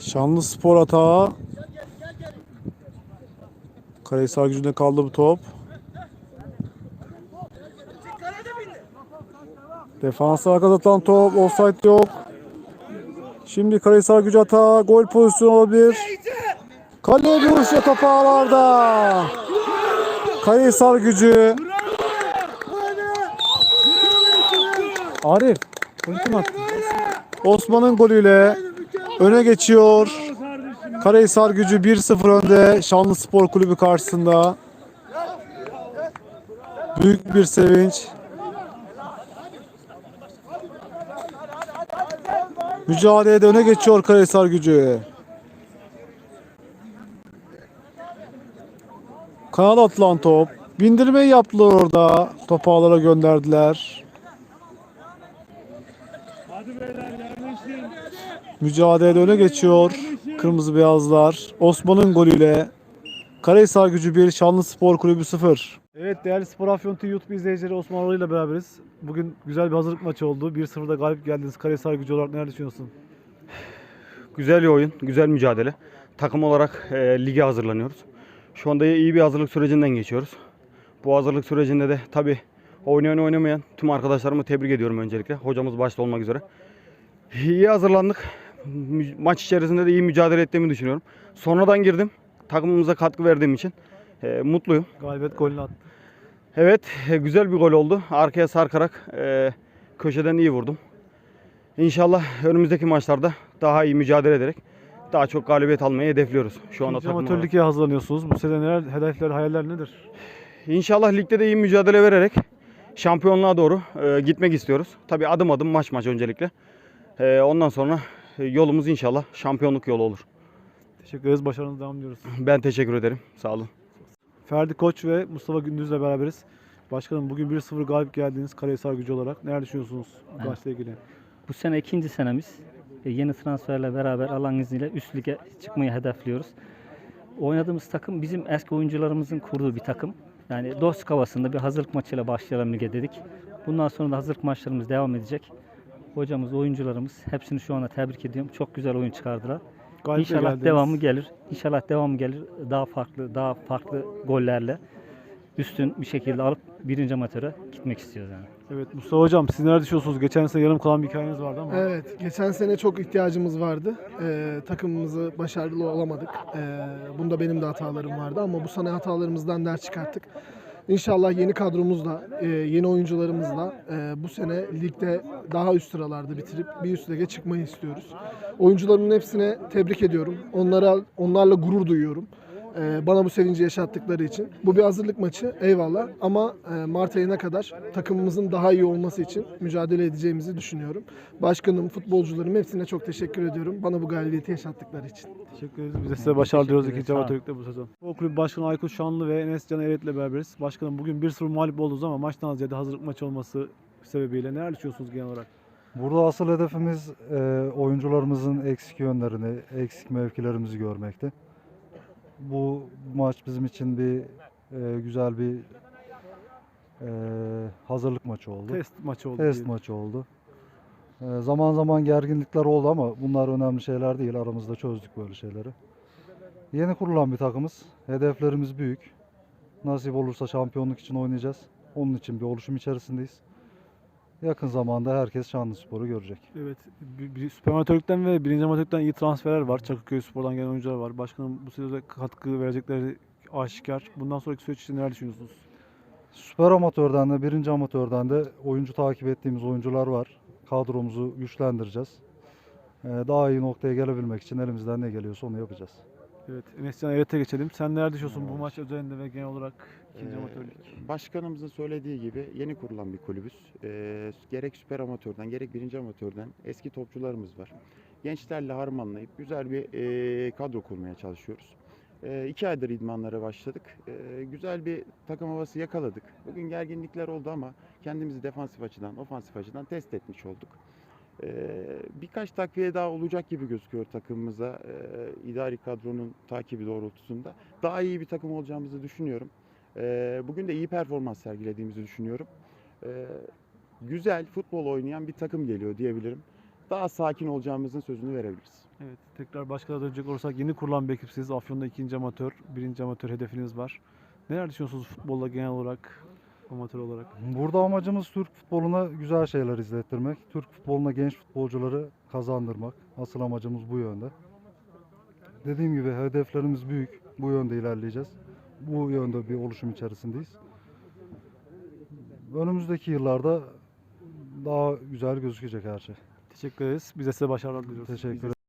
Şanlı spor atağı. Karahisar gücünde kaldı bu top. Defansa arka atılan top. Offside yok. Şimdi Karahisar gücü atağı. Gol pozisyonu olabilir. Kaleye bir vuruş ve top ağlarda. Karahisar gücü. Arif. Osman'ın golüyle öne geçiyor. Karahisar gücü 1-0 önde Şanlı Spor Kulübü karşısında. Büyük bir sevinç. Mücadelede öne geçiyor Karahisar gücü. Kanal atılan top. Bindirmeyi yaptılar orada. Topu gönderdiler. Mücadelede öne geçiyor. Kırmızı beyazlar. Osman'ın golüyle Karahisar gücü 1, Şanlı Spor Kulübü 0. Evet değerli Spor Afyon TV YouTube izleyicileri Osman Arı ile beraberiz. Bugün güzel bir hazırlık maçı oldu. 1-0'da galip geldiniz Karahisar gücü olarak neler düşünüyorsun? Güzel bir oyun, güzel mücadele. Takım olarak e, lige hazırlanıyoruz. Şu anda iyi bir hazırlık sürecinden geçiyoruz. Bu hazırlık sürecinde de tabii oynayan oynamayan tüm arkadaşlarımı tebrik ediyorum öncelikle. Hocamız başta olmak üzere. İyi hazırlandık. Maç içerisinde de iyi mücadele ettiğimi düşünüyorum. Sonradan girdim. Takımımıza katkı verdiğim için e, mutluyum. Galibiyet golünü attı. Evet, e, güzel bir gol oldu. Arkaya sarkarak e, köşeden iyi vurdum. İnşallah önümüzdeki maçlarda daha iyi mücadele ederek daha çok galibiyet almayı hedefliyoruz şu anda takım amatör olarak. hazırlanıyorsunuz. Bu sene neler hedefler, hayaller nedir? İnşallah ligde de iyi mücadele vererek şampiyonluğa doğru e, gitmek istiyoruz. Tabii adım adım maç maç öncelikle. E, ondan sonra yolumuz inşallah şampiyonluk yolu olur. Teşekkür ederiz. Başarınız devam ediyoruz. Ben teşekkür ederim. Sağ olun. Ferdi Koç ve Mustafa Gündüz'le beraberiz. Başkanım bugün 1-0 galip geldiniz Karahisar gücü olarak. Neler düşünüyorsunuz bu maçla ilgili? Bu sene ikinci senemiz. E, Yeni transferle beraber Allah'ın izniyle üst lige çıkmayı hedefliyoruz. Oynadığımız takım bizim eski oyuncularımızın kurduğu bir takım. Yani dost havasında bir hazırlık maçıyla başlayalım lige dedik. Bundan sonra da hazırlık maçlarımız devam edecek. Hocamız, oyuncularımız hepsini şu anda tebrik ediyorum. Çok güzel oyun çıkardılar. Galiple İnşallah geldiniz. devamı gelir. İnşallah devamı gelir. Daha farklı, daha farklı gollerle üstün bir şekilde alıp birinci amatöre gitmek istiyoruz yani. Evet Mustafa Hocam siz neler düşünüyorsunuz? Geçen sene yarım kalan bir hikayeniz vardı ama. Evet, geçen sene çok ihtiyacımız vardı. Ee, takımımızı başarılı olamadık. Ee, bunda benim de hatalarım vardı ama bu sene hatalarımızdan ders çıkarttık. İnşallah yeni kadromuzla, e, yeni oyuncularımızla e, bu sene ligde daha üst sıralarda bitirip bir üst lige çıkmayı istiyoruz. Oyuncularımın hepsine tebrik ediyorum. Onlara onlarla gurur duyuyorum. Ee, bana bu sevinci yaşattıkları için. Bu bir hazırlık maçı eyvallah ama e, Mart ayına kadar takımımızın daha iyi olması için mücadele edeceğimizi düşünüyorum. Başkanım, futbolcularım hepsine çok teşekkür ediyorum. Bana bu galibiyeti yaşattıkları için. Teşekkür ederiz. Biz de size başarılar diliyoruz ikinci amatörlükte bu sezon. Futbol Kulübü Başkanı Aykut Şanlı ve Enes Can Eret'le beraberiz. Başkanım bugün 1-0 mağlup oldunuz ama maçtan ziyade hazırlık maçı olması sebebiyle neler düşünüyorsunuz genel olarak? Burada asıl hedefimiz e, oyuncularımızın eksik yönlerini, eksik mevkilerimizi görmekti. Bu maç bizim için bir e, güzel bir e, hazırlık maçı oldu. Test maçı oldu. Test diyelim. maçı oldu. E, zaman zaman gerginlikler oldu ama bunlar önemli şeyler değil. Aramızda çözdük böyle şeyleri. Yeni kurulan bir takımız. Hedeflerimiz büyük. Nasip olursa şampiyonluk için oynayacağız. Onun için bir oluşum içerisindeyiz. Yakın zamanda herkes Şanlıspor'u görecek. Evet. Bir, bir Süper Amatörlükten ve birinci amatörlükten iyi transferler var. Çakırköy Spor'dan gelen oyuncular var. Başkanım bu sezonda katkı verecekleri aşikar. Bundan sonraki süreç için neler düşünüyorsunuz? Süper amatörden de birinci amatörden de oyuncu takip ettiğimiz oyuncular var. Kadromuzu güçlendireceğiz. Ee, Daha iyi noktaya gelebilmek için elimizden ne geliyorsa onu yapacağız. Evet. Enes Can Eret'e geçelim. Sen neler düşünüyorsun bu maç üzerinde ve genel olarak ikinci Ee, amatörlük? Başkanımızın söylediği gibi yeni kurulan bir kulübüz. Ee, gerek süper amatörden gerek birinci amatörden eski topçularımız var. Gençlerle harmanlayıp güzel bir e, kadro kurmaya çalışıyoruz. E, iki aydır idmanlara başladık. E, güzel bir takım havası yakaladık. Bugün gerginlikler oldu ama kendimizi defansif açıdan, ofansif açıdan test etmiş olduk. E, birkaç takviye daha olacak gibi gözüküyor takımımıza. E, idari kadronun takibi doğrultusunda. Daha iyi bir takım olacağımızı düşünüyorum. Ee, Bugün de iyi performans sergilediğimizi düşünüyorum. Ee, Güzel futbol oynayan bir takım geliyor diyebilirim. daha sakin olacağımızın sözünü verebiliriz. Evet, tekrar başkana dönecek olursak yeni kurulan bir ekipsiz. Afyon'da ikinci amatör, birinci amatör hedefiniz var. Neler düşünüyorsunuz futbolla genel olarak, amatör olarak? Burada amacımız Türk futboluna güzel şeyler izlettirmek. Türk futboluna genç futbolcuları kazandırmak. Asıl amacımız bu yönde. Dediğim gibi hedeflerimiz büyük. Bu yönde ilerleyeceğiz. Bu yönde bir oluşum içerisindeyiz. Önümüzdeki yıllarda daha güzel gözükecek her şey. Teşekkür ederiz. Biz de size başarılar diliyoruz. Teşekkür de